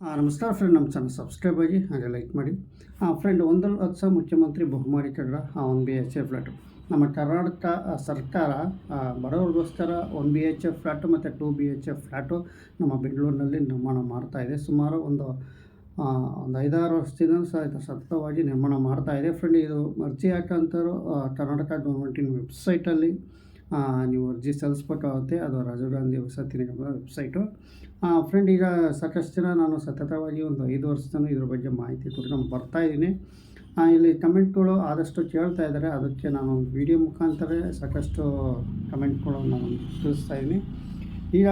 ಆ, ನಮಸ್ಕಾರ ಫ್ರೆಂಡ್ ನಮ್ಮ ಚಾನಲ್ ಸಬ್ಸ್ಕ್ರೈಬ್ ಆಗಿ ಹಾಗೆ ಲೈಕ್ ಮಾಡಿ. ಫ್ರೆಂಡ್ ಒಂದು ಲಕ್ಷ ಮುಖ್ಯಮಂತ್ರಿ ಬಹುಮಾಡಿ ಕಡ್ರ one B H A flat ನಮ್ಮ ಕರ್ನಾಟಕ ಸರ್ಕಾರ ಬಡವರಿಗೋಸ್ಕರ one B H F flat ಮತ್ತು two B H F flat ನಮ್ಮ ಬೆಂಗಳೂರಿನಲ್ಲಿ ನಿರ್ಮಾಣ ಮಾಡ್ತಾ ಇದೆ. ಸುಮಾರು ಒಂದು ಒಂದು ಐದಾರು ವರ್ಷದಿಂದ ಸಹ ಸತತವಾಗಿ ನಿರ್ಮಾಣ ಮಾಡ್ತಾ ಇದೆ. ಫ್ರೆಂಡ್ ಇದು ಅರ್ಜಿ ಹಾಕಂತರು ಕರ್ನಾಟಕ ಗೌರ್ಮೆಂಟಿನ ವೆಬ್ಸೈಟಲ್ಲಿ ನೀವು ಅರ್ಜಿ ಸಲ್ಲಿಸ್ಬೇಕಾಗುತ್ತೆ. ಅದು ರಾಜೀವ್ ಗಾಂಧಿ ವಸತಿ ನಿಗಮದ ವೆಬ್ಸೈಟು. ಫ್ರೆಂಡ್ ಈಗ ಸಾಕಷ್ಟು ಜನ ನಾನು ಸತತವಾಗಿ ಒಂದು ಐದು ವರ್ಷದನು ಇದ್ರ ಬಗ್ಗೆ ಮಾಹಿತಿ ಕೊಟ್ಟು ಬರ್ತಾ ಇದ್ದೀನಿ. ಇಲ್ಲಿ ಕಮೆಂಟ್ಗಳು ಆದಷ್ಟು ಕೇಳ್ತಾ ಇದ್ದಾರೆ. ಅದಕ್ಕೆ ನಾನು ಒಂದು ವಿಡಿಯೋ ಮುಖಾಂತರ ಸಾಕಷ್ಟು ಕಮೆಂಟ್ಗಳು ನಾನು ತಿಳಿಸ್ತಾ ಇದ್ದೀನಿ. ಈಗ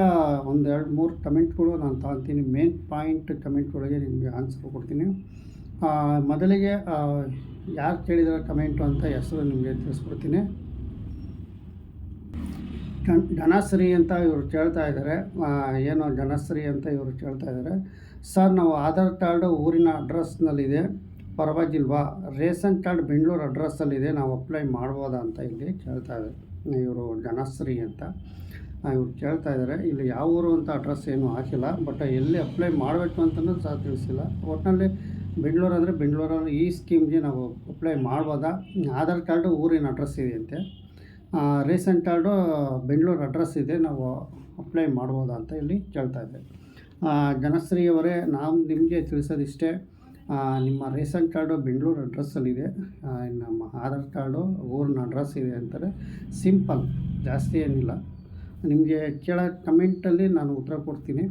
ಒಂದು ಎರಡು ಮೂರು ಕಮೆಂಟ್ಗಳು ನಾನು ತಗೊತೀನಿ. ಮೇನ್ ಪಾಯಿಂಟ್ ಕಮೆಂಟ್ಗಳಿಗೆ ನಿಮಗೆ ಆನ್ಸರ್ ಕೊಡ್ತೀನಿ. ಮೊದಲಿಗೆ ಯಾರು ಕೇಳಿದಾರೆ ಕಮೆಂಟು ಅಂತ ಹೆಸರು ನಿಮಗೆ ತಿಳಿಸ್ಕೊಡ್ತೀನಿ. ಘನಶ್ರೀ ಅಂತ ಇವರು ಕೇಳ್ತಾ ಇದ್ದಾರೆ ಏನೋ ಘನಶ್ರೀ ಅಂತ ಇವರು ಕೇಳ್ತಾ ಇದ್ದಾರೆ ಸರ್, ನಾವು ಆಧಾರ್ ಕಾರ್ಡು ಊರಿನ ಅಡ್ರೆಸ್ನಲ್ಲಿದೆ ಪರವಾಗಿಲ್ವಾ? ರೇಷನ್ ಕಾರ್ಡ್ ಬೆಂಗಳೂರು ಅಡ್ರೆಸ್ಸಲ್ಲಿದೆ ನಾವು ಅಪ್ಲೈ ಮಾಡ್ಬೋದಾ ಅಂತ ಇಲ್ಲಿ ಕೇಳ್ತಾ ಇದ್ದಾರೆ ಇವರು ಧನಶ್ರೀ ಅಂತ ಇವ್ರು ಕೇಳ್ತಾ ಇದ್ದಾರೆ ಇಲ್ಲಿ ಯಾವ ಊರು ಅಂತ ಅಡ್ರೆಸ್ ಏನೂ ಹಾಕಿಲ್ಲ. ಬಟ್ ಎಲ್ಲಿ ಅಪ್ಲೈ ಮಾಡಬೇಕು ಅಂತಲೂ ಸಹ ತಿಳಿಸಿಲ್ಲ. ಒಟ್ಟಿನಲ್ಲಿ ಬೆಂಗಳೂರು ಅಂದರೆ ಬೆಂಗಳೂರಲ್ಲಿ ಈ ಸ್ಕೀಮ್ಗೆ ನಾವು ಅಪ್ಲೈ ಮಾಡ್ಬೋದಾ? ಆಧಾರ್ ಕಾರ್ಡು ಊರಿನ ಅಡ್ರೆಸ್ ಇದೆಯಂತೆ. ರೇಷನ್ ಕಾರ್ಡು ಬೆಂಗಳೂರು ಅಡ್ರೆಸ್ ಇದೆ, ನಾವು ಅಪ್ಲೈ ಮಾಡ್ಬೋದಾ ಅಂತ ಇಲ್ಲಿ ಕೇಳ್ತಾ ಇದ್ದೆ. ಜನಶ್ರೀ ಅವರೇ, ನಾವು ನಿಮಗೆ ತಿಳಿಸೋದಿಷ್ಟೇ ನಿಮ್ಮ ರೇಷನ್ ಕಾರ್ಡು ಬೆಂಗಳೂರು ಅಡ್ರೆಸ್ಸಲ್ಲಿದೆ ನಮ್ಮ ಆಧಾರ್ ಕಾರ್ಡು, ಊರಿನ ಅಡ್ರೆಸ್ ಇದೆ ಅಂತಾರೆ. ಸಿಂಪಲ್ ಜಾಸ್ತಿ ಏನಿಲ್ಲ. ನಿಮಗೆ ಕೇಳೋ ಕಮೆಂಟಲ್ಲಿ ನಾನು ಉತ್ತರ ಕೊಡ್ತೀನಿ.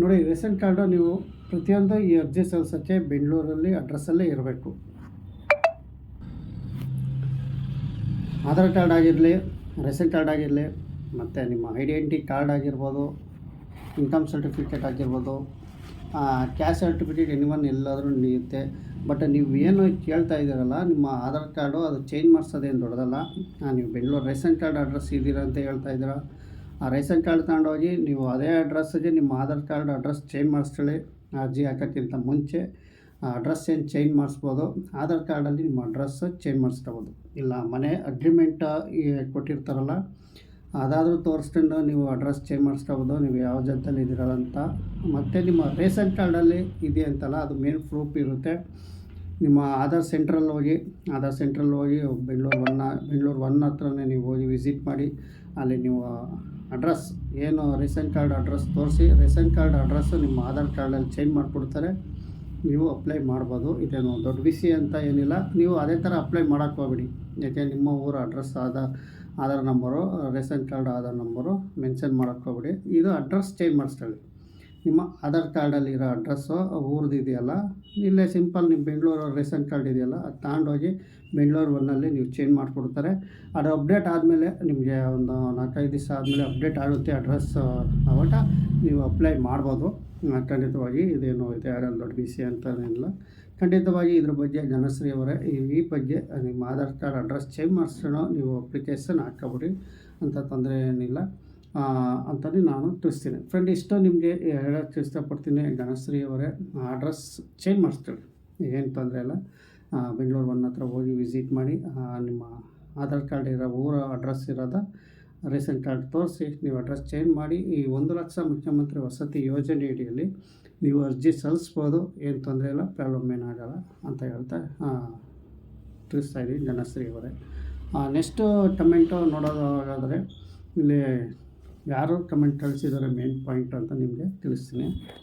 ನೋಡಿ ರೇಷನ್ ಕಾರ್ಡು ನೀವು ಪ್ರತಿಯೊಂದು ಈ ಅರ್ಜಿ ಸಲ್ಲಿಸೋಕ್ಕೆ ಬೆಂಗಳೂರಲ್ಲಿ ಅಡ್ರೆಸ್ಸಲ್ಲೇ ಇರಬೇಕು. ಆಧಾರ್ ಕಾರ್ಡ್ ಆಗಿರಲಿ ರೇಷನ್ ಕಾರ್ಡ್ ಆಗಿರಲಿ, ಮತ್ತು ನಿಮ್ಮ ಐಡೆಂಟಿ ಕಾರ್ಡ್ ಆಗಿರ್ಬೋದು, ಇನ್ಕಮ್ ಸರ್ಟಿಫಿಕೇಟ್ ಆಗಿರ್ಬೋದು ಕ್ಯಾಶ್ ಸರ್ಟಿಫಿಕೇಟ್ ಎನಿವನ್ ಎಲ್ಲಾದರೂ ನಡೆಯುತ್ತೆ ಬಟ್ ನೀವು ಏನು ಕೇಳ್ತಾ ಇದ್ದೀರಲ್ಲ, ನಿಮ್ಮ ಆಧಾರ್ ಕಾರ್ಡು ಅದು ಚೇಂಜ್ ಮಾಡಿಸೋದೇನು ದೊಡ್ಡದಲ್ಲ. ನೀವು ಬೆಂಗಳೂರು ರೇಷನ್ ಕಾರ್ಡ್ ಅಡ್ರೆಸ್ ಇದ್ದೀರಾ ಅಂತ ಹೇಳ್ತಾ ಇದ್ದೀರಾ. ಆ ರೇಷನ್ ಕಾರ್ಡ್ ತಗೊಂಡೋಗಿ ನೀವು ಅದೇ ಅಡ್ರೆಸ್ಸಿಗೆ ನಿಮ್ಮ ಆಧಾರ್ ಕಾರ್ಡ್ ಅಡ್ರೆಸ್ ಚೇಂಜ್ ಮಾಡಿಸ್ಕೊಳ್ಳಿ. ಅರ್ಜಿ ಹಾಕೋಕ್ಕಿಂತ ಮುಂಚೆ ಅಡ್ರೆಸ್ ಏನು ಚೇಂಜ್ ಮಾಡಿಸ್ಬೋದು? ಆಧಾರ್ ಕಾರ್ಡಲ್ಲಿ ನಿಮ್ಮ ಅಡ್ರೆಸ್ ಚೇಂಜ್ ಮಾಡಿಸ್ಕೋಬೋದು. ಇಲ್ಲ, ಮನೆ ಅಗ್ರಿಮೆಂಟ್ ಕೊಟ್ಟಿರ್ತಾರಲ್ಲ, ಅದಾದರೂ ತೋರಿಸ್ಕೊಂಡು ನೀವು ಅಡ್ರೆಸ್ ಚೇಂಜ್ ಮಾಡಿಸ್ಕೋಬೋದು, ನೀವು ಯಾವ ಜಾಗದಲ್ಲಿ ಇದ್ದೀರಲ್ಲ ಅಂತ. ಮತ್ತು ನಿಮ್ಮ ರೇಷನ್ ಕಾರ್ಡಲ್ಲಿ ಇದೆ ಅಂತಲ್ಲ, ಅದು ಮೇನ್ ಪ್ರೂಫ್ ಇರುತ್ತೆ. ನಿಮ್ಮ ಆಧಾರ್ ಸೆಂಟ್ರಲ್ಲಿ ಹೋಗಿ ಆಧಾರ್ ಸೆಂಟ್ರಲ್ಲಿ ಹೋಗಿ ಬೆಂಗಳೂರು ಒನ್ನ ಬೆಂಗಳೂರು ಒನ್ ಹತ್ರನೇ ನೀವು ಹೋಗಿ ವಿಸಿಟ್ ಮಾಡಿ, ಅಲ್ಲಿ ನೀವು ಅಡ್ರೆಸ್ ಏನು ರೇಷನ್ ಕಾರ್ಡ್ ಅಡ್ರೆಸ್ ತೋರಿಸಿ, ರೇಷನ್ ಕಾರ್ಡ್ ಅಡ್ರೆಸ್ಸು ನಿಮ್ಮ ಆಧಾರ್ ಕಾರ್ಡಲ್ಲಿ ಚೇಂಜ್ ಮಾಡಿಕೊಡ್ತಾರೆ. ನೀವು ಅಪ್ಲೈ ಮಾಡ್ಬೋದು. ಇದೇನು ದೊಡ್ಡ ವಿಷಯ ಅಂತ ಏನಿಲ್ಲ. ನೀವು ಅದೇ ಥರ ಅಪ್ಲೈ ಮಾಡೋಕ್ಕೆ ಹೋಗ್ಬಿಡಿ. ಯಾಕೆ ನಿಮ್ಮ ಊರ ಅಡ್ರೆಸ್ ಆದ, Aadhaar number ration card Aadhaar number mention ಮಾಡೋಕ್ಕೆ ಹೋಗ್ಬಿಡಿ. ಇದು ಅಡ್ರೆಸ್ ಚೇಂಜ್ ಮಾಡಿಸ್ಕೊಳ್ಳಿ. ನಿಮ್ಮ ಆಧಾರ್ ಕಾರ್ಡಲ್ಲಿರೋ ಅಡ್ರೆಸ್ಸು ಊರ್ದು ಇದೆಯಲ್ಲ, ಇಲ್ಲೇ ಸಿಂಪಲ್ ನಿಮ್ಮ ಬೆಂಗಳೂರು ರೇಷನ್ ಕಾರ್ಡ್ ಇದೆಯಲ್ಲ, ಅದು ತಗೊಂಡೋಗಿ ಬೆಂಗಳೂರು ಒನ್ನಲ್ಲಿ ನೀವು ಚೇಂಜ್ ಮಾಡಿಕೊಡ್ತಾರೆ. ಅದು ಅಪ್ಡೇಟ್ ಆದಮೇಲೆ ನಿಮಗೆ ಒಂದು ನಾಲ್ಕೈದು ದಿವಸ ಆದಮೇಲೆ ಅಪ್ಡೇಟ್ ಆಗುತ್ತೆ ಅಡ್ರೆಸ್ ಅವಾಗ ನೀವು ಅಪ್ಲೈ ಮಾಡ್ಬೋದು. ಖಂಡಿತವಾಗಿ ಇದೇನು ಇದೆ ಯಾರು ದೊಡ್ಡ ವಿಷಯ ಅಂತೇನಿಲ್ಲ ಖಂಡಿತವಾಗಿ ಇದ್ರ ಬಗ್ಗೆ ಜನಶ್ರೀ ಅವರೇ ಈ ಬಗ್ಗೆ ನಿಮ್ಮ ಆಧಾರ್ ಕಾರ್ಡ್ ಅಡ್ರೆಸ್ ಚೇಂಜ್ ಮಾಡಿಸೋಣ, ನೀವು ಅಪ್ಲಿಕೇಶನ್ ಹಾಕ್ಕೊಬಿಡಿ, ಅಂತ ತೊಂದರೆ ಏನಿಲ್ಲ. ಅಂತಲೇ ನಾನು ತಿಳಿಸ್ತೀನಿ. ಫ್ರೆಂಡ್ ಇಷ್ಟು ನಿಮಗೆ ಹೇಳೋಕ್ಕೆ ಇಷ್ಟಪಡ್ತೀನಿ ಗಣಶ್ರೀ ಅವರೇ ಅಡ್ರೆಸ್ ಚೇಂಜ್ ಮಾಡಿಸ್ತೀವಿ ಏನು ತೊಂದರೆ ಇಲ್ಲ. ಬೆಂಗಳೂರು ಒನ್ ಹತ್ರ ಹೋಗಿ ವಿಸಿಟ್ ಮಾಡಿ ನಿಮ್ಮ ಆಧಾರ್ ಕಾರ್ಡ್ ಇರೋ ಊರ ಅಡ್ರೆಸ್ ಇರೋದ ರೇಷನ್ ಕಾರ್ಡ್ ತೋರಿಸಿ, ನೀವು ಅಡ್ರೆಸ್ ಚೇಂಜ್ ಮಾಡಿ, ಈ ಒಂದು ಲಕ್ಷ ಮುಖ್ಯಮಂತ್ರಿ ವಸತಿ ಯೋಜನೆ ಅಡಿಯಲ್ಲಿ ನೀವು ಅರ್ಜಿ ಸಲ್ಲಿಸ್ಬೋದು. ಏನು ತೊಂದರೆ ಇಲ್ಲ ಪ್ರಾಬ್ಲಮ್ ಏನಾಗಲ್ಲ ಅಂತ ಹೇಳ್ತಾ ತಿಳಿಸ್ತಾ ಇದ್ದೀನಿ ಗಣಶ್ರೀ ಅವರೇ ನೆಕ್ಸ್ಟು ಟೊಮೆಟೊ ನೋಡೋದಾದರೆ, ಇಲ್ಲಿ ಯಾರು ಕಮೆಂಟ್ ಕಳಿಸಿದ್ದಾರೆ ಮೇನ್ ಪಾಯಿಂಟ್ ಅಂತ ನಿಮಗೆ ತಿಳಿಸ್ತೀನಿ.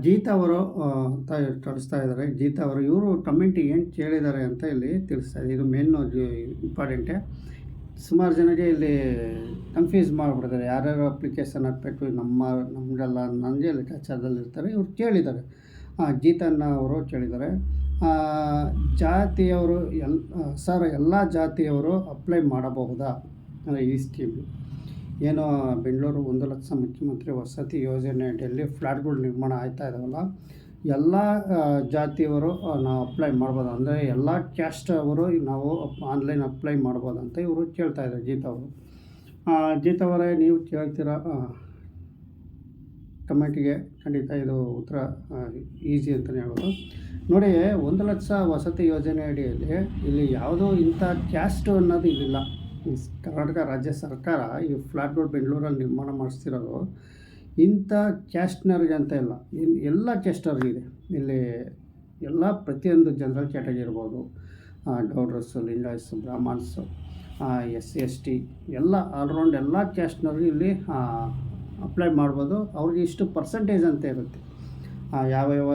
ಗೀತಾ ಅವರು ಅಂತ ಕಳಿಸ್ತಾ ಇದ್ದಾರೆ. ಜೀತ ಅವರು ಇವರು ಕಮೆಂಟ್ ಏನು ಕೇಳಿದ್ದಾರೆ ಅಂತ ಇಲ್ಲಿ ತಿಳಿಸ್ತಾ ಇದೆ. ಇದು ಮೇನ್ ಇಂಪಾರ್ಟೆಂಟೇ ಸುಮಾರು ಜನಗೆ ಇಲ್ಲಿ ಕನ್ಫ್ಯೂಸ್ ಮಾಡಿಬಿಡ್ತಾರೆ ಯಾರ್ಯಾರು ಅಪ್ಲಿಕೇಶನ್ ಹಾಕಬೇಕು ನಮ್ಮ ನಮಗೆಲ್ಲ ನನಗೆ ಲೆಕ್ಕಾಚಾರದಲ್ಲಿ ಇರ್ತಾರೆ. ಇವ್ರು ಕೇಳಿದ್ದಾರೆ. ಆ, ಗೀತನ್ನ ಅವರು ಕೇಳಿದ್ದಾರೆ. ಜಾತಿಯವರು ಎಲ್ ಸರ್ ಎಲ್ಲ ಜಾತಿಯವರು ಅಪ್ಲೈ ಮಾಡಬಹುದಾ? ಅಂದರೆ ಈ ಸ್ಕೀಮ್ ಏನು ಬೆಂಗಳೂರು ಒಂದು ಲಕ್ಷ ಮುಖ್ಯಮಂತ್ರಿ ವಸತಿ ಯೋಜನೆ ಅಡಿಯಲ್ಲಿ ಫ್ಲ್ಯಾಟ್ಗಳು ನಿರ್ಮಾಣ ಆಯ್ತಾ ಇದಾವಲ್ಲ, ಎಲ್ಲ ಜಾತಿಯವರು ನಾವು ಅಪ್ಲೈ ಮಾಡ್ಬೋದು. ಅಂದರೆ ಎಲ್ಲ ಕ್ಯಾಸ್ಟ್ ಅವರು ನಾವು ಆನ್ಲೈನ್ ಅಪ್ಲೈ ಮಾಡ್ಬೋದು ಅಂತ ಇವರು ಕೇಳ್ತಾ ಇದ್ದಾರೆ ಗೀತಾ ಅವರು. ಗೀತಾ ಅವರೇ, ನೀವು ಕೇಳ್ತೀರಾ? ಕಮೆಂಟಿಗೆ ಖಂಡಿತ ಇದು ಉತ್ತರ ಈಸಿ ಅಂತಲೇ ಹೇಳ್ಬೋದು. ನೋಡಿ, ಒಂದು ಲಕ್ಷ ವಸತಿ ಯೋಜನೆ ಅಡಿಯಲ್ಲಿ ಇಲ್ಲಿ ಯಾವುದೋ ಇಂಥ ಕ್ಯಾಸ್ಟು ಅನ್ನೋದು ಇಲ್ಲಿಲ್ಲ ಕರ್ನಾಟಕ ರಾಜ್ಯ ಸರ್ಕಾರ ಈ ಫ್ಲ್ಯಾಟ್ಗಳು ಬೆಂಗಳೂರಲ್ಲಿ ನಿರ್ಮಾಣ ಮಾಡಿಸ್ತಿರೋದು ಇಂಥ ಕ್ಯಾಸ್ಟ್ನರ್ಗೆ ಅಂತ ಇಲ್ಲ. ಇನ್ ಎಲ್ಲ ಕ್ಯಾಸ್ಟರ್ಗಿದೆ ಇಲ್ಲಿ ಎಲ್ಲ ಪ್ರತಿಯೊಂದು ಜನರಲ್ ಕ್ಯಾಟಗರಿ ಇರ್ಬೋದು. ಗೌಡ್ರಸ್ಸು ಲಿಂಗಾಯಸ್ಸು ಬ್ರಾಹ್ಮಣ್ಸು ಎಸ್ ಸಿ ಎಸ್, ಟಿ ಎಲ್ಲ ಆಲ್ರೌಂಡ್ ಎಲ್ಲ ಕ್ಯಾಸ್ಟ್ನವ್ರಿಗೆ ಇಲ್ಲಿ ಅಪ್ಲೈ ಮಾಡ್ಬೋದು. ಅವ್ರಿಗೆ ಇಷ್ಟು ಪರ್ಸೆಂಟೇಜ್ ಅಂತ ಇರುತ್ತೆ. ಯಾವ ಯಾವ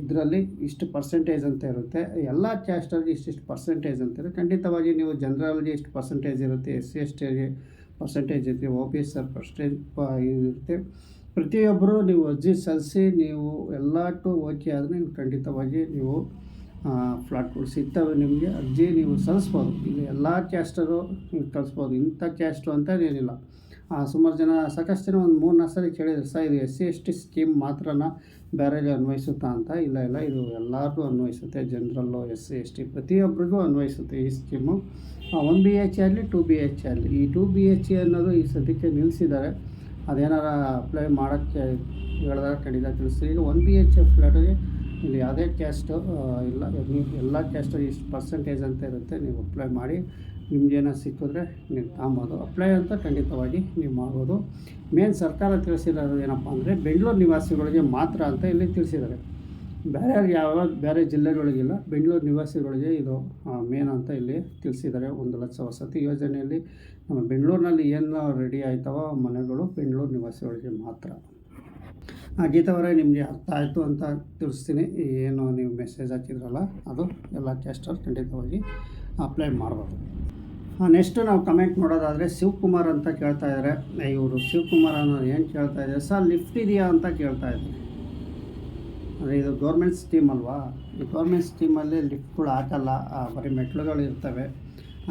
ಇದರಲ್ಲಿ ಇಷ್ಟು ಪರ್ಸೆಂಟೇಜ್ ಅಂತ ಇರುತ್ತೆ. ಎಲ್ಲ ಕ್ಯಾಸ್ಟಲ್ಲಿ ಇಷ್ಟಿಷ್ಟು ಪರ್ಸೆಂಟೇಜ್ ಅಂತ ಇರುತ್ತೆ. ಖಂಡಿತವಾಗಿ ನೀವು ಜನರಲ್ಗೆ ಇಷ್ಟು ಪರ್ಸೆಂಟೇಜ್ ಇರುತ್ತೆ ಎಸ್ ಸಿ ಎಸ್ ಟಿಗೆ ಪರ್ಸೆಂಟೇಜ್ ಇರುತ್ತೆ O B S R percentage ಇರುತ್ತೆ. ಪ್ರತಿಯೊಬ್ಬರು ನೀವು ಅರ್ಜಿ ಸಲ್ಲಿಸಿ ನೀವು ಎಲ್ಲಟು ಓಕೆ ಆದರೆ ನೀವು ಖಂಡಿತವಾಗಿ ನೀವು ಫ್ಲಾಟ್ಗಳು ಸಿಗ್ತವೆ ನಿಮಗೆ. ಅರ್ಜಿ ನೀವು ಸಲ್ಲಿಸ್ಬೋದು. ಇಲ್ಲಿ ಎಲ್ಲ ಕ್ಯಾಸ್ಟರು ನೀವು ಕಳಿಸ್ಬೋದು. ಇಂಥ ಕ್ಯಾಸ್ಟು ಅಂತ ಏನಿಲ್ಲ. ಸುಮಾರು ಜನ, ಸಾಕಷ್ಟು ಜನ ಒಂದು ಮೂರು ನಾಲ್ಕು ಸರಿ ಕೇಳಿದ್ರು, ಸರ್, ಇದು ಎಸ್ ಸಿ ಎಸ್ ಸ್ಕೀಮ್ ಮಾತ್ರನ ಬೇರೆಗೆ ಅನ್ವಯಿಸುತ್ತಾ ಅಂತ? ಇಲ್ಲ ಇಲ್ಲ, ಇದು ಎಲ್ಲರಿಗೂ ಅನ್ವಯಿಸುತ್ತೆ, ಜನರಲ್ಲು ಎಸ್ ಸಿ ಎಸ್ ಟಿ ಪ್ರತಿಯೊಬ್ಬರಿಗೂ ಅನ್ವಯಿಸುತ್ತೆ ಈ ಸ್ಕೀಮು. ಒನ್ ಬಿ ಎಚ್ ಆಗಲಿ ಟು ಬಿ ಎಚ್ ಆಗಲಿ ಈ ಟು ಬಿ ಎಚ್ ಅನ್ನೋದು ಈ ಸದ್ಯಕ್ಕೆ ನಿಲ್ಲಿಸಿದ್ದಾರೆ ಅದೇನಾರ ಅಪ್ಲೈ ಮಾಡೋಕ್ಕೆ ಹೇಳಿದಾಗ ಖಂಡಿತ ತಿಳಿಸ್ತೀವಿ. ಈಗ ಒನ್ ಬಿ ಎಚ್ ಫ್ಲಾಟಿಗೆ ಇಲ್ಲಿ ಯಾವುದೇ ಕ್ಯಾಸ್ಟು ಇಲ್ಲ, ಎಲ್ಲ ಕ್ಯಾಸ್ಟು ಇಷ್ಟು ಪರ್ಸೆಂಟೇಜ್ ಅಂತ ಇರುತ್ತೆ, ನೀವು ಅಪ್ಲೈ ಮಾಡಿ. ನಿಮ್ಗೇನೋ ಸಿಕ್ಕಿದ್ರೆ ನೀವು ತಗೊಬೋದು ಅಪ್ಲೈ ಅಂತ ಖಂಡಿತವಾಗಿ ನೀವು ಮಾಡ್ಬೋದು. ಮೇನ್ ಸರ್ಕಾರ ತಿಳಿಸಿರೋದು ಏನಪ್ಪ ಅಂದರೆ ಬೆಂಗಳೂರು ನಿವಾಸಿಗಳಿಗೆ ಮಾತ್ರ ಅಂತ ಇಲ್ಲಿ ತಿಳಿಸಿದ್ದಾರೆ. ಬೇರೆ ಯಾವ ಬೇರೆ ಜಿಲ್ಲೆಗಳಿಗಿಲ್ಲ ಬೆಂಗಳೂರು ನಿವಾಸಿಗಳಿಗೆ ಇದು ಮೇನ್ ಅಂತ ಇಲ್ಲಿ ತಿಳಿಸಿದ್ದಾರೆ. ಒಂದು ಲಕ್ಷ ವಸತಿ ಯೋಜನೆಯಲ್ಲಿ ನಮ್ಮ ಬೆಂಗಳೂರಿನಲ್ಲಿ ಏನು ರೆಡಿ ಆಯ್ತವೋ ಮನೆಗಳು ಬೆಂಗಳೂರು ನಿವಾಸಿಗಳಿಗೆ ಮಾತ್ರ. ಆ, ಗೀತಾವರೇ ನಿಮಗೆ ಅರ್ಥ ಆಯಿತು ಅಂತ ತಿಳಿಸ್ತೀನಿ. ಏನು ನೀವು ಮೆಸೇಜ್ ಹಾಕಿದ್ರಲ್ಲ ಅದು ಎಲ್ಲ ಕ್ಯಾಸ್ಟರ್ ಖಂಡಿತವಾಗಿ ಅಪ್ಲೈ ಮಾಡ್ಬೋದು. ನೆಕ್ಸ್ಟು ನಾವು ಕಮೆಂಟ್ ಮಾಡೋದಾದರೆ ಶಿವಕುಮಾರ್ ಅಂತ ಕೇಳ್ತಾ ಇದ್ದಾರೆ ಇವರು ಶಿವಕುಮಾರ್ ಅನ್ನೋ ಏನು ಕೇಳ್ತಾ ಇದ್ದಾರೆ ಸರ್ ಲಿಫ್ಟ್ ಇದೆಯಾ ಅಂತ ಕೇಳ್ತಾ ಇದ್ದಾರೆ ಅಂದರೆ ಇದು ಗೌರ್ಮೆಂಟ್ ಸ್ಕೀಮ್ ಅಲ್ವಾ? ಈ ಗೌರ್ಮೆಂಟ್ ಸ್ಕೀಮಲ್ಲಿ ಲಿಫ್ಟ್ಗಳು ಹಾಕಲ್ಲ. ಬರೀ ಮೆಟ್ಲುಗಳು ಇರ್ತವೆ.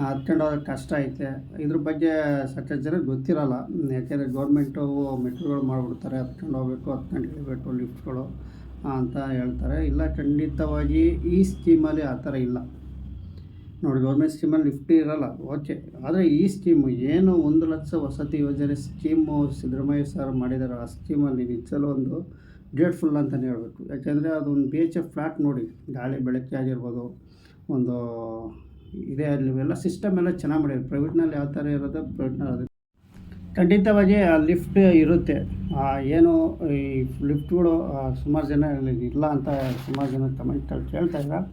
ಹತ್ಕೊಂಡು ಹೋಗೋಕ್ಕೆ ಕಷ್ಟ ಐತೆ. ಇದ್ರ ಬಗ್ಗೆ ಸಾಕಷ್ಟು ಜನ ಗೊತ್ತಿರಲ್ಲ. ಯಾಕೆಂದರೆ ಗೌರ್ಮೆಂಟು ಮೆಟ್ಲುಗಳು ಮಾಡಿಬಿಡ್ತಾರೆ. ಹತ್ಕೊಂಡು ಹೋಗ್ಬೇಕು ಹತ್ಕೊಂಡು ಇಳಿಬೇಕು ಲಿಫ್ಟ್ಗಳು ಅಂತ ಹೇಳ್ತಾರೆ. ಇಲ್ಲ, ಖಂಡಿತವಾಗಿ ಈ ಸ್ಕೀಮಲ್ಲಿ ಆ ಥರ ಇಲ್ಲ. ನೋಡಿ ಗೌರ್ಮೆಂಟ್ ಸ್ಕೀಮಲ್ಲಿ ಲಿಫ್ಟ್ ಇರಲ್ಲ ಓಕೆ ಆದರೆ ಈ ಸ್ಕೀಮು ಏನು ಒಂದು ಲಕ್ಷ ವಸತಿ ಯೋಜನೆ ಸ್ಕೀಮು ಸಿದ್ದರಾಮಯ್ಯ ಸರ್ ಮಾಡಿದ್ದಾರೆ ಆ ಸ್ಕೀಮಲ್ಲಿ ನಿಜಲು ಒಂದು ಗ್ರೇಟ್ಫುಲ್ ಅಂತಲೇ ಹೇಳಬೇಕು. ಯಾಕೆಂದರೆ ಅದೊಂದು ಬಿ ಎಚ್ ಎಫ್ ಫ್ಲಾಟ್ ನೋಡಿ, ಗಾಳಿ ಬೆಳಕೆ ಆಗಿರ್ಬೋದು, ಒಂದು ಇದೇ ಅಲ್ಲಿ ಎಲ್ಲ ಸಿಸ್ಟಮ್ ಎಲ್ಲ ಚೆನ್ನಾಗಿ ಮಾಡಿದ್ರು. ಪ್ರೈವೇಟ್ನಲ್ಲಿ ಯಾವ ಥರ ಇರೋದು ಪ್ರೈವೇಟ್ನಲ್ಲಿ ಅದು. ಖಂಡಿತವಾಗಿ ಆ ಲಿಫ್ಟ್ ಇರುತ್ತೆ. ಏನು ಈ ಲಿಫ್ಟ್ಗಳು ಸುಮಾರು ಜನ ಇಲ್ಲ ಅಂತ ಸುಮಾರು ಜನ ಕಮೆಂಟ್ ಕೇಳ್ತಾ ಇದ್ದಾರೆ.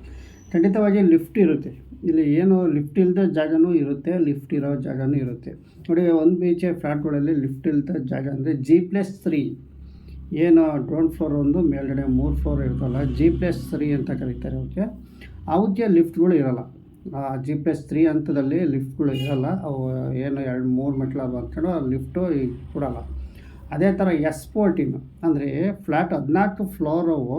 ಖಂಡಿತವಾಗಿ ಲಿಫ್ಟ್ ಇರುತ್ತೆ. ಇಲ್ಲಿ ಏನು ಲಿಫ್ಟ್ ಇಲ್ಲದ ಜಾಗನೂ ಇರುತ್ತೆ ಲಿಫ್ಟ್ ಇರೋ ಜಾಗನೂ ಇರುತ್ತೆ. ನೋಡಿ, ಒಂದು ಬೀಚೆ ಫ್ಲಾಟ್ಗಳಲ್ಲಿ ಲಿಫ್ಟ್ ಇಲ್ಲದ ಜಾಗ ಅಂದರೆ ಜಿ ಪ್ಲಸ್ ತ್ರೀ ಏನು ಗ್ರೌಂಡ್ ಫ್ಲೋರ್ ಒಂದು, ಮೇಲ್ಗಡೆ ಮೂರು ಫ್ಲೋರ್ ಇರ್ತಲ್ಲ ಜಿ ಪ್ಲಸ್ ತ್ರೀ ಅಂತ ಕರೀತಾರೆ ಓಕೆ ಅವಕ್ಕೆ ಲಿಫ್ಟ್ಗಳು ಇರೋಲ್ಲ. ಜಿ ಪ್ಲಸ್ ತ್ರೀ ಹಂತದಲ್ಲಿ ಲಿಫ್ಟ್ಗಳು ಇರೋಲ್ಲ. ಅವು ಏನು ಎರಡು, ಮೂರು ಮೆಟ್ಲು ಅದು ಅಂದ್ಕೊಂಡು ಲಿಫ್ಟು ಕೊಡೋಲ್ಲ. ಅದೇ ಥರ ಎಸ್ ಫೋರ್ಟೀನ್ ಅಂದರೆ ಫ್ಲ್ಯಾಟ್ ಹದಿನಾಲ್ಕು ಫ್ಲೋರವು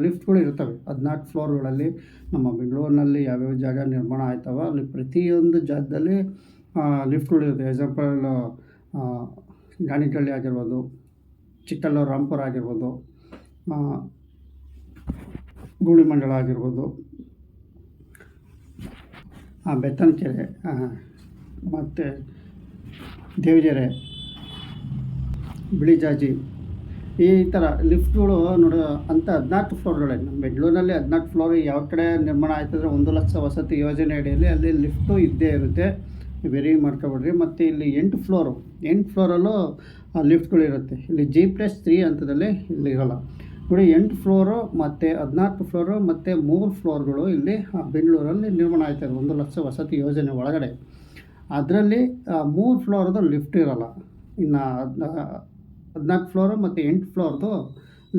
ಲಿಫ್ಟ್ಗಳು ಇರ್ತವೆ ಹದಿನಾಲ್ಕು ಫ್ಲೋರ್ಗಳಲ್ಲಿ ನಮ್ಮ ಬೆಂಗಳೂರಿನಲ್ಲಿ ಯಾವ್ಯಾವ ಜಾಗ ನಿರ್ಮಾಣ ಆಯ್ತವ ಅಲ್ಲಿ ಪ್ರತಿಯೊಂದು ಜಾಗದಲ್ಲಿ ಲಿಫ್ಟ್ಗಳು ಇರುತ್ತೆ. ಎಕ್ಸಾಂಪಲ್ ಗಾಣಿಕಳ್ಳಿ ಆಗಿರ್ಬೋದು ಚಿಕ್ಕಲ್ಲೂರು ರಾಮ್ಪುರ ಆಗಿರ್ಬೋದು ಆ, ಗೂಳಿಮಂಡಲ ಆಗಿರ್ಬೋದು ಬೆತ್ತನಕೆರೆ ಮತ್ತು ದೇವಜೆರೆ ಬಿಳಿಜಾಜಿ ಈ ಥರ ಲಿಫ್ಟ್ಗಳು ನೋಡ, ಅಂತ ಹದಿನಾಲ್ಕು ಫ್ಲೋರ್ಗಳೇ ನಮ್ಮ ಬೆಂಗಳೂರಿನಲ್ಲಿ ಹದಿನಾಲ್ಕು ಫ್ಲೋರ್ ಯಾವ ಕಡೆ ನಿರ್ಮಾಣ ಆಯ್ತಂದ್ರೆ ಒಂದು ಲಕ್ಷ ವಸತಿ ಯೋಜನೆ ಅಡಿಯಲ್ಲಿ ಅಲ್ಲಿ ಲಿಫ್ಟು ಇದ್ದೇ ಇರುತ್ತೆ. ವೆರಿ ಮಾಡ್ಕೊಬೇಡ್ರಿ. ಮತ್ತು ಇಲ್ಲಿ ಎಂಟು ಫ್ಲೋರು ಎಂಟು ಫ್ಲೋರಲ್ಲೂ ಲಿಫ್ಟ್ಗಳಿರುತ್ತೆ ಇಲ್ಲಿ ಜಿ ಪ್ಲಸ್ ತ್ರೀ ಹಂತದಲ್ಲಿ ಇಲ್ಲಿ ಇರೋಲ್ಲ. ನೋಡಿ, ಎಂಟು ಫ್ಲೋರು ಮತ್ತು ಹದಿನಾಲ್ಕು ಫ್ಲೋರು ಮತ್ತು ಮೂರು ಫ್ಲೋರ್ಗಳು ಇಲ್ಲಿ ಬೆಂಗಳೂರಲ್ಲಿ ನಿರ್ಮಾಣ ಆಯ್ತದೆ ಒಂದು ಲಕ್ಷ ವಸತಿ ಯೋಜನೆ ಒಳಗಡೆ. ಅದರಲ್ಲಿ ಮೂರು ಫ್ಲೋರ್ದು ಲಿಫ್ಟ್ ಇರೋಲ್ಲ. ಇನ್ನು ಹದಿನಾಲ್ಕು ಫ್ಲೋರು ಮತ್ತು ಎಂಟು ಫ್ಲೋರ್ದು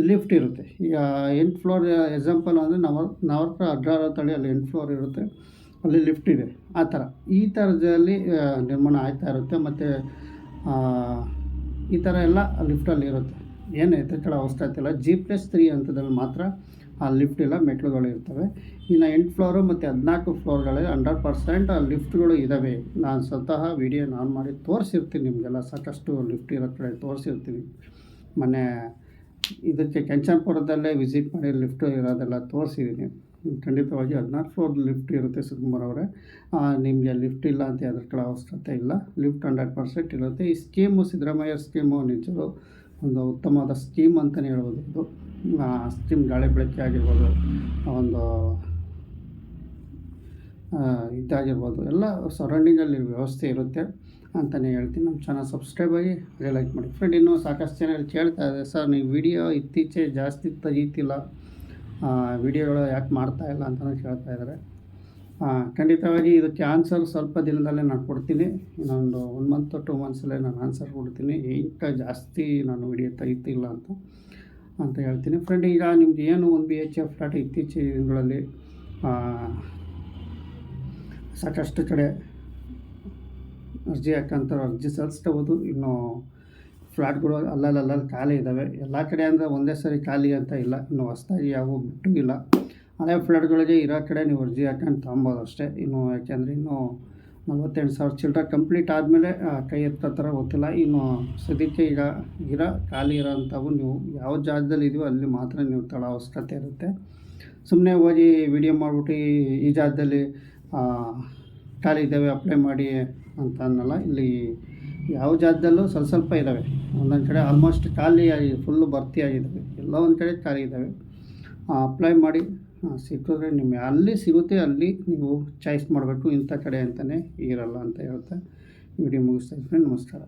ಲಿಫ್ಟ್ ಇರುತ್ತೆ. ಈಗ ಎಂಟು ಫ್ಲೋರ್ ಎಕ್ಸಾಂಪಲ್ ಅಂದರೆ ನವ, ನವರತ್ರ ಹದಿನಾರು ತಳಿ ಅಲ್ಲಿ ಎಂಟು ಫ್ಲೋರ್ ಇರುತ್ತೆ. ಅಲ್ಲಿ ಲಿಫ್ಟ್ ಇದೆ. ಆ ಥರ. ಈ ಥರದಲ್ಲಿ ನಿರ್ಮಾಣ ಆಯ್ತಾ ಇರುತ್ತೆ. ಮತ್ತು ಈ ಥರ ಎಲ್ಲ ಲಿಫ್ಟಲ್ಲಿ ಇರುತ್ತೆ. ಏನು ಎತ್ತಕಳ ಅವಸ್ಥೆ ಇರ್ತಿಲ್ಲ ಜಿ ಪ್ಲಸ್ ತ್ರೀ ಹಂತದಲ್ಲಿ ಮಾತ್ರ ಆ ಲಿಫ್ಟ್ ಇಲ್ಲ ಮೆಟ್ಲುಗಳು ಇರ್ತವೆ. ಇನ್ನು ಎಂಟು ಫ್ಲೋರು ಮತ್ತು ಹದಿನಾಲ್ಕು ಫ್ಲೋರ್ಗಳಲ್ಲಿ ಹಂಡ್ರೆಡ್ ಪರ್ಸೆಂಟ್ ಆ ಲಿಫ್ಟ್ಗಳು ಇದ್ದಾವೆ ನಾನು ಸ್ವತಃ ವಿಡಿಯೋ ನಾನು ಮಾಡಿ ತೋರಿಸಿರ್ತೀನಿ ನಿಮಗೆಲ್ಲ, ಸಾಕಷ್ಟು ಲಿಫ್ಟ್ ಇರೋ ಕಡೆ ತೋರಿಸಿರ್ತೀನಿ. ಮೊನ್ನೆ ಇದಕ್ಕೆ ಕೆಂಚನಪುರದಲ್ಲೇ ವಿಸಿಟ್ ಮಾಡಿ ಲಿಫ್ಟ್ ಇರೋದೆಲ್ಲ ತೋರಿಸಿದ್ದೀನಿ ಖಂಡಿತವಾಗಿ ಹದಿನಾಲ್ಕು ಫ್ಲೋರ್ ಲಿಫ್ಟ್ ಇರುತ್ತೆ ಸುಕುಮಾರ್ ಅವರೇ. ನಿಮಗೆ ಲಿಫ್ಟ್ ಇಲ್ಲ ಅಂತ ಅದ್ರ ಕಡೆ ಅವಶ್ಯಕತೆ ಇಲ್ಲ. ಲಿಫ್ಟ್ ಹಂಡ್ರೆಡ್ ಪರ್ಸೆಂಟ್ ಇರುತ್ತೆ. ಈ ಸ್ಕೀಮು ಸಿದ್ದರಾಮಯ್ಯ ಸ್ಕೀಮು ನಿಜರು ಒಂದು ಉತ್ತಮವಾದ ಸ್ಕೀಮ್ ಅಂತಲೇ ಹೇಳ್ಬೋದು ಇದು. ಗಾಳಿ ಬೆಳಕೆ ಆಗಿರ್ಬೋದು ಒಂದು ಇದಾಗಿರ್ಬೋದು. ಎಲ್ಲ ಸರೌಂಡಿಂಗಲ್ಲಿ ವ್ಯವಸ್ಥೆ ಇರುತ್ತೆ ಅಂತಲೇ ಹೇಳ್ತೀನಿ. ನಮ್ಮ ಚಾನಲ್ ಸಬ್ಸ್ಕ್ರೈಬ್ ಆಗಿ ಅದೇ ಲೈಕ್ ಮಾಡಿ. ಫ್ರೆಂಡ್ ಇನ್ನೂ ಸಾಕಷ್ಟು ಚಾನಲ್ ಕೇಳ್ತಾ ಇದೆ ಸರ್, ನೀವು ವಿಡಿಯೋ ಇತ್ತೀಚೆ ಜಾಸ್ತಿ ತೆಗೀತಿಲ್ಲ. ವಿಡಿಯೋಗಳು ಯಾಕೆ ಮಾಡ್ತಾ ಇಲ್ಲ ಅಂತಲೂ ಕೇಳ್ತಾ ಇದ್ದಾರೆ. ಖಂಡಿತವಾಗಿ ಇದಕ್ಕೆ ಆನ್ಸರ್ ಸ್ವಲ್ಪ ದಿನದಲ್ಲೇ ನಾನು ಕೊಡ್ತೀನಿ. ಇನ್ನೊಂದು ಒನ್ ಮಂತ್ ಟು ಮಂತ್ಸಲ್ಲೇ ನಾನು ಆನ್ಸರ್ ಕೊಡ್ತೀನಿ. ಈಗ ಜಾಸ್ತಿ ನಾನು ವಿಡಿಯೋ ತೆಗಿತಿಲ್ಲ ಅಂತ ಅಂತ ಹೇಳ್ತೀನಿ. ಫ್ರೆಂಡ್ ಈಗ ನಿಮ್ಗೆ ಏನು ಒಂದು ಬಿ ಎಚ್ ಎಫ್ ಫ್ಲಾಟ್ ಇತ್ತೀಚಿನ ದಿನಗಳಲ್ಲಿ ಸಾಕಷ್ಟು ಕಡೆ ಅರ್ಜಿ ಹಾಕಂತಾರೆ ಅರ್ಜಿ ಸಲ್ಲಿಸ್ಕೋಬೋದು ಇನ್ನು ಫ್ಲಾಟ್ಗಳು ಅಲ್ಲಲ್ಲಲ್ಲಿ ಖಾಲಿ ಇದ್ದಾವೆ. ಎಲ್ಲ ಕಡೆ ಅಂದರೆ ಒಂದೇ ಸರಿ ಖಾಲಿ ಅಂತ ಇಲ್ಲ. ಇನ್ನು ಹೊಸ್ದಾಗಿ ಯಾವ ಬಿಟ್ಟು ಇಲ್ಲ. ಹಳೆ ಫ್ಲಾಟ್ಗಳಿಗೆ ಇರೋ ಕಡೆ ನೀವು ಅರ್ಜಿ ಹಾಕೊಂಡು ತೊಗೊಬೋದು ಅಷ್ಟೇ. ಇನ್ನು ಯಾಕೆಂದರೆ ಇನ್ನು ನಲವತ್ತೆಂಟು ಸಾವಿರ ಚಿಲ್ಲರೆ ಕಂಪ್ಲೀಟ್ ಆದಮೇಲೆ ಕೈ ಎತ್ತೋ ಥರ ಗೊತ್ತಿಲ್ಲ. ಇನ್ನು ಸದ್ಯಕ್ಕೆ ಈಗ ಇರೋ, ಖಾಲಿ ಇರೋಂಥವು ನೀವು ಯಾವ ಜಾಗದಲ್ಲಿ ಇದೆಯೋ ಅಲ್ಲಿ ಮಾತ್ರ ನೀವು ತಳ ಅವಶ್ಯಕತೆ ಇರುತ್ತೆ. ಸುಮ್ಮನೆ ಹೋಗಿ ವಿಡಿಯೋ ಮಾಡಿಬಿಟ್ಟು ಈ- ಜಾಗದಲ್ಲಿ ಖಾಲಿ ಇದ್ದಾವೆ ಅಪ್ಲೈ ಮಾಡಿ ಅಂತ ಅನ್ನಲ್ಲ. ಇಲ್ಲಿ ಯಾವ ಜಾಗದಲ್ಲೂ ಸ್ವಲ್ಪ ಸ್ವಲ್ಪ ಇದ್ದಾವೆ. ಒಂದೊಂದು ಕಡೆ ಆಲ್ಮೋಸ್ಟ್ ಖಾಲಿ ಫುಲ್ಲು ಭರ್ತಿ ಆಗಿದ್ದಾವೆ ಎಲ್ಲ ಒಂದು ಕಡೆ ಖಾಲಿ ಇದ್ದಾವೆ. ಅಪ್ಲೈ ಮಾಡಿ ಆ, ಸಿಕ್ಕಿದ್ರೆ ನಿಮಗೆ ಅಲ್ಲಿ ಸಿಗುತ್ತೆ ಅಲ್ಲಿ ನೀವು ಚಾಯ್ಸ್ ಮಾಡಬೇಕು ಇಂಥ ಕಡೆ ಅಂತಲೇ ಇರಲ್ಲ ಅಂತ ಹೇಳ್ತಾ ವಿಡಿಯೋ ಮುಗಿಸ್ತಾ ಇದ್ದೀನಿ. ನಮಸ್ಕಾರ.